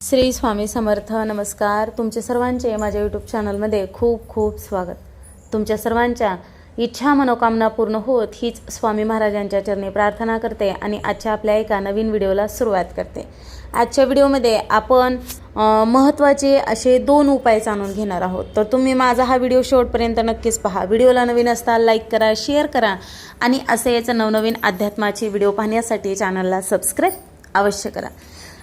श्री स्वामी समर्थ नमस्कार. तुमचे सर्वांचे माझ्या यूट्यूब चॅनलमध्ये खूप खूप स्वागत. तुमच्या सर्वांच्या इच्छा मनोकामना पूर्ण होत हीच स्वामी महाराजांच्या चरणी प्रार्थना करते आणि आजच्या आपल्या एका नवीन व्हिडिओला सुरुवात करते. आजच्या व्हिडिओमध्ये आपण महत्त्वाचे असे दोन उपाय जाणून घेणार आहोत. तर तुम्ही माझा हा व्हिडिओ शेवटपर्यंत नक्कीच पहा. व्हिडिओला नवीन असता लाईक करा शेअर करा आणि असे याचं नवनवीन अध्यात्माचे व्हिडिओ पाहण्यासाठी चॅनलला सबस्क्राईब अवश्य करा.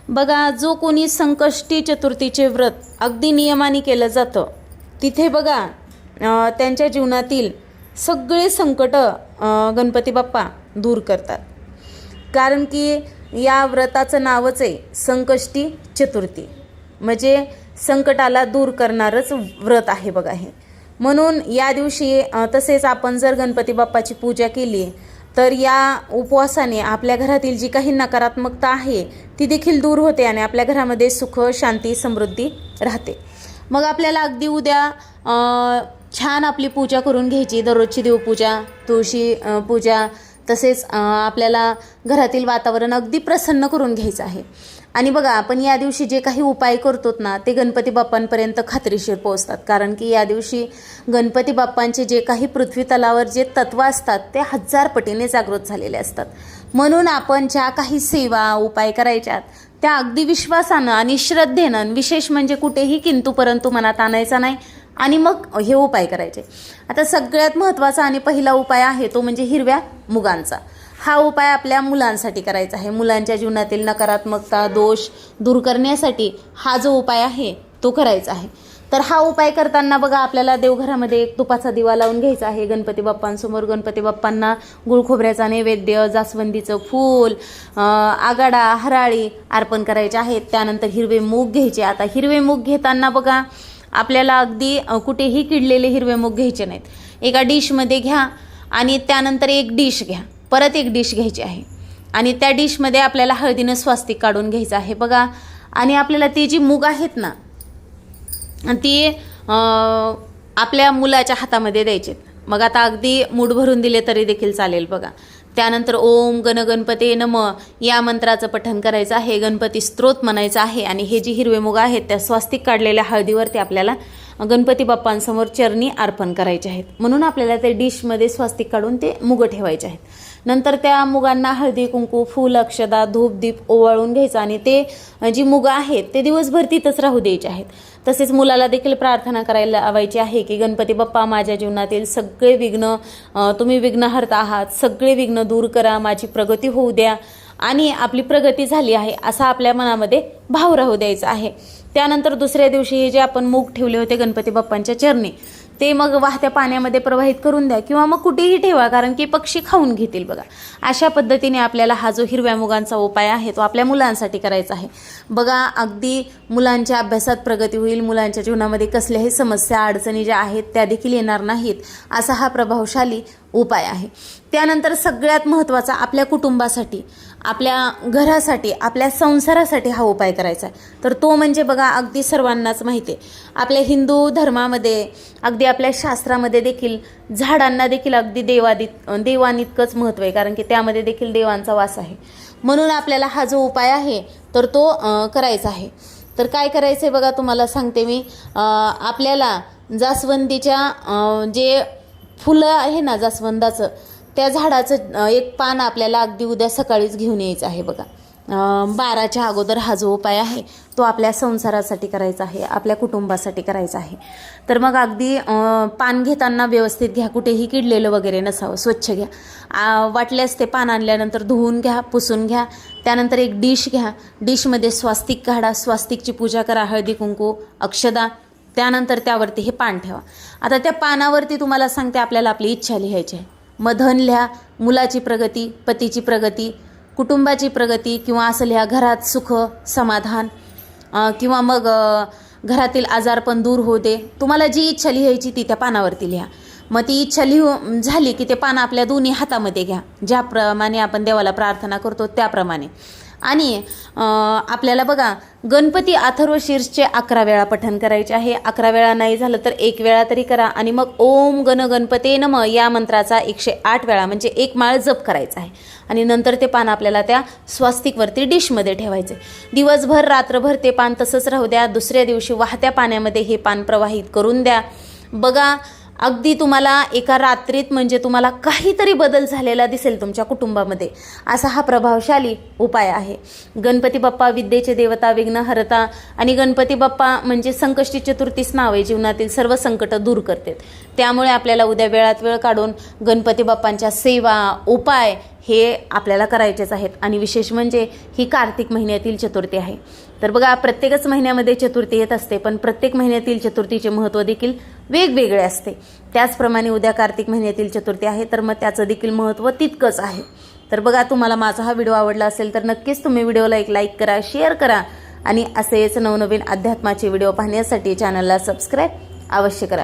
बघा जो कोणी संकष्टी चतुर्थीचे व्रत अगदी नियमाने केलं जातं तिथे बघा त्यांच्या जीवनातील सगळे संकट गणपती बाप्पा दूर करतात. कारण की या व्रताचं नावच आहे संकष्टी चतुर्थी. म्हणजे संकटाला दूर करणारंच व्रत आहे बघा हे. म्हणून या दिवशी तसेच आपण जर गणपती बाप्पाची पूजा केली तर या उपवासाने आपल्या घरातील जी काही नकारात्मकता आहे ती देखील दूर होते आणि आपल्या घरामध्ये सुख शांती समृद्धी राहते. मग आपल्याला अगदी उद्या छान आपली पूजा करून घ्यायची. दररोजची देवपूजा तुळशी पूजा तसेच आपल्याला घरातील वातावरण अगदी प्रसन्न करून घ्यायचं आहे. आणि बघा आपण या दिवशी जे काही उपाय करतो ना ते गणपती बाप्पांपर्यंत खात्रीशीर पोहोचतात. कारण की या दिवशी गणपती बाप्पांचे जे काही पृथ्वी तलावर जे तत्व असतात ते हजार पटीने जागृत झालेले असतात. म्हणून आपण ज्या काही सेवा उपाय करायच्यात त्या अगदी विश्वासानं आणि श्रद्धेनं विशेष म्हणजे कुठेही किंतु परंतु मनात आणायचा नाही आणि मग हे उपाय करायचे. आता सगळ्यात महत्त्वाचा आणि पहिला उपाय आहे तो म्हणजे हिरव्या मुगांचा. हा उपाय आपल्या मुलांसाठी करायचा आहे. मुलांच्या जीवनातील नकारात्मकता दोष दूर करण्यासाठी हा जो उपाय आहे तो करायचा आहे. तर हा उपाय करताना बघा आपल्याला देवघरामध्ये एक तुपाचा दिवा लावून घ्यायचा आहे. गणपती बाप्पांसमोर गणपती बाप्पांना गुळखोबऱ्याचा नैवेद्य जास्वंदीचं फूल आगाडा हराळी अर्पण करायचे आहेत. त्यानंतर हिरवे मूग घ्यायचे. आता हिरवे मूग घेताना बघा आपल्याला अगदी कुठेही किडलेले हिरवे मूग घ्यायचे नाहीत. एका डिशमध्ये घ्या आणि त्यानंतर एक डिश घ्या. परत एक डिश घ्यायची आहे. आणि त्या डिशमध्ये आपल्याला हळदीनं स्वास्तिक काढून घ्यायचं आहे. बघा आणि आपल्याला ती जी मूग आहेत ना ती आपल्या मुलाच्या हातामध्ये द्यायचे मग आता अगदी मूठ भरून दिले तरी देखील चालेल बघा. त्यानंतर ओम गण गणपते नम या मंत्राचं पठण करायचं आहे. गणपती स्त्रोत म्हणायचं आहे. आणि हे जी हिरवे मुग आहेत त्या स्वास्तिक काढलेल्या हळदीवरती आपल्याला गणपती बाप्पांसमोर चरणी अर्पण करायचे आहेत. म्हणून आपल्याला ते डिशमध्ये स्वास्तिक काढून ते मुग ठेवायचे आहेत. नंतर त्या मुगांना हळदी कुंकू फूल अक्षदा धूपदीप ओवाळून घ्यायचं आणि ते जी मुगं आहेत ते दिवसभर तिथंच राहू द्यायचे आहेत. तसेच मुलाला देखील प्रार्थना करायला लावायची आहे की गणपती बाप्पा माझ्या जीवनातील सगळे विघ्न तुम्ही विघ्नहर्त आहात. सगळे विघ्न दूर करा. माझी प्रगती होऊ द्या. आणि आपली प्रगती झाली आहे असा आपल्या मनामध्ये भाव राहू द्यायचा आहे. त्यानंतर दुसऱ्या दिवशी हे जे आपण मूग ठेवले होते गणपती बाप्पांच्या चरणी ते मग वाहत्या पाण्यामध्ये प्रवाहित करून द्या किंवा मग कुठेही ठेवा कारण की पक्षी खाऊन घेतील बघा. अशा पद्धतीने आपल्याला हा जो हिरव्या मुगांचा उपाय आहे तो आपल्या मुलांसाठी करायचा आहे. बघा अगदी मुलांच्या अभ्यासात प्रगती होईल मुलांच्या जीवनामध्ये कसल्याही समस्या अडचणी ज्या आहेत त्या देखील येणार नाहीत असा हा प्रभावशाली उपाय आहे. त्यानंतर सगळ्यात महत्त्वाचा आपल्या कुटुंबासाठी आपल्या घरासाठी आपल्या संसारासाठी हा उपाय करायचा आहे. तर तो म्हणजे बघा अगदी सर्वांनाच माहिती आहे. आपल्या हिंदू धर्मामध्ये अगदी आपल्या शास्त्रामध्ये देखील झाडांना देखील अगदी देवादित देवानितकंच महत्त्व आहे. कारण की त्यामध्ये देखील देवांचा वास आहे. म्हणून आपल्याला हा जो उपाय आहे तर तो करायचा आहे. तर काय करायचं आहे बघा तुम्हाला सांगते मी. आपल्याला जास्वंदीच्या जे फुलं आहे ना जास्वंदाचं त्या झाडाचं एक पान आपल्याला अगदी उद्या सकाळीच घेऊन यायचं आहे बघा. बाराच्या अगोदर हा जो उपाय आहे तो आपल्या संसारासाठी करायचा आहे आपल्या कुटुंबासाठी करायचा आहे. तर मग अगदी पान घेताना व्यवस्थित घ्या कुठेही किडलेलं वगैरे नसावं स्वच्छ घ्या. वाटल्यास ते पान आणल्यानंतर धुवून घ्या पुसून घ्या. त्यानंतर एक डिश घ्या. डिशमध्ये स्वास्तिक काढा स्वास्तिकची पूजा करा हळदी कुंकू अक्षदा. त्यानंतर त्यावरती हे पान ठेवा. आता त्या पानावरती तुम्हाला सांगते आपल्याला आपली इच्छा लिहायची आहे. मधन धन लिहा मुलाची प्रगती पतीची प्रगती कुटुंबाची प्रगती किंवा असं लिहा घरात सुख समाधान किंवा मग घरातील घरातील आजारपण दूर होऊ दे तुम्हाला जी इच्छा लिहायची ती त्या पानावरती लिहा. मग ती इच्छा लिहू झाली की ते पान आपल्या दोन्ही हातामध्ये घ्या. ज्याप्रमाणे आपण देवाला प्रार्थना करतो त्याप्रमाणे. आणि आपल्याला बघा गणपती अथर्व शीर्षचे अकरा वेळा पठण करायचे आहे. अकरा वेळा नाही झालं तर एक वेळा तरी करा. आणि मग ओम गण गणपते नम या मंत्राचा एकशे आठ वेळा म्हणजे एक माळ जप करायचा आहे. आणि नंतर ते पान आपल्याला त्या स्वास्तिकवरती डिशमध्ये ठेवायचे. दिवसभर रात्रभर ते पान तसंच राहू द्या. दुसऱ्या दिवशी वाहत्या पाण्यामध्ये हे पान प्रवाहित करून द्या. बघा अगदी तुम्हाला एका रात्रीत म्हणजे तुम्हाला काहीतरी बदल झालेला दिसेल तुमच्या कुटुंबामध्ये. असा हा प्रभावशाली उपाय आहे. गणपती बाप्पा विद्येचे देवता विघ्नहरता आणि गणपती बाप्पा म्हणजे संकष्टी चतुर्थीच नाव आहे जीवनातील सर्व संकटं दूर करतात. त्यामुळे आपल्याला उद्या वेळात वेळ काढून गणपती बाप्पांच्या सेवा उपाय हे आपल्याला करायचेच आहेत. आणि विशेष म्हणजे ही कार्तिक महिन्यातील चतुर्थी आहे. तर बघा प्रत्येकच महिन्यामध्ये चतुर्थी येत असते पण प्रत्येक महिन्यातील चतुर्थीचे महत्त्व देखील वेगवेगळे असते. त्याचप्रमाणे उद्या कार्तिक महिन्यातील चतुर्थी आहे तर मग त्याचं देखील महत्त्व तितकंच आहे. तर बघा तुम्हाला माझा हा व्हिडिओ आवडला असेल तर नक्कीच तुम्ही व्हिडिओला एक लाईक करा शेअर करा. आणि असेच नवनवीन अध्यात्माचे व्हिडिओ पाहण्यासाठी चॅनलला सबस्क्राईब अवश्य करा.